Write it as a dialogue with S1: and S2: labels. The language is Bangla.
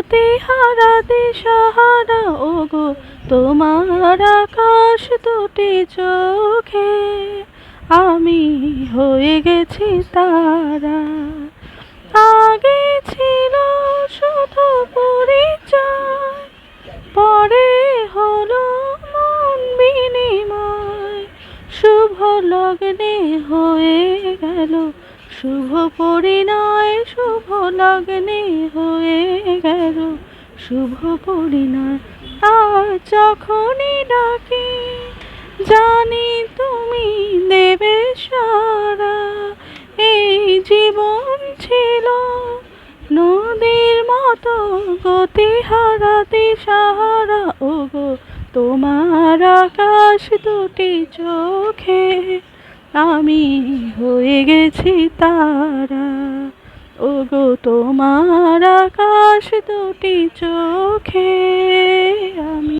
S1: গতিহারা দিশাহারা ওগো, তোমার আকাশ দুটি চোখে। আমি হয়ে গেছি তারা। আগে ছিল শুধু পরিচয়, পরে হলো মন বিনিময়। শুভ লগ্নে হয়ে গেল, শুভ পরিণয়, শুভ লগ্নে গেল শুভ পরিণয় আর যখনই ডাকি, জানি তুমি দেবে সারা। এই জীবন ছিল নদীর মতো গতি হারাতে সাহারা। ও গো তোমার আকাশ দুটি চোখে, আমি হয়ে গেছি তারা। ওগো তোমার আকাশ দুটি চোখে আমি